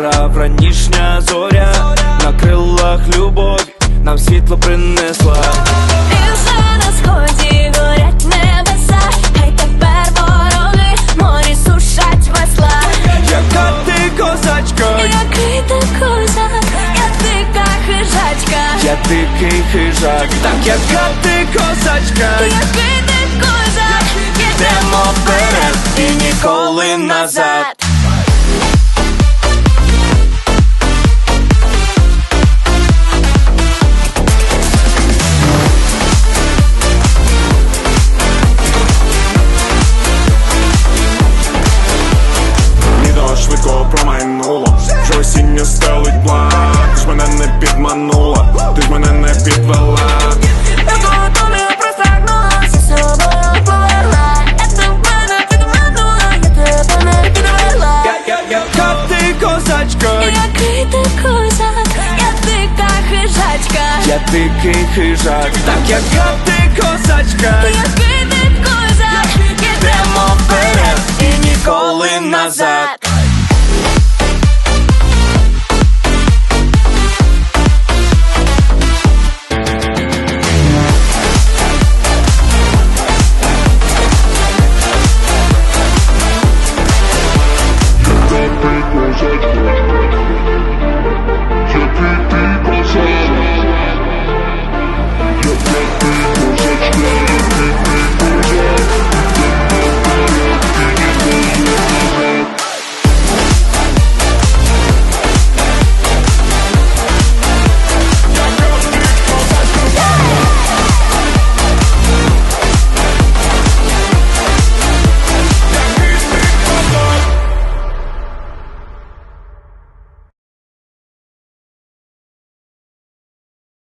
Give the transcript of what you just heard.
грав ранішня зоря, на крилах любов нам світло принесла. І вже козачка, який ти козак, я дика хижачка, я дикий хижак, так яка ти козачка, який ти козак, ідемо вперед і ніколи назад. Мене не підвела Якого тобі собою повела Я мене підманула, я тебе не підвела Яка ти козачка, Який ти козак, я дика хижачка я дикий хижак, так яка George Bush.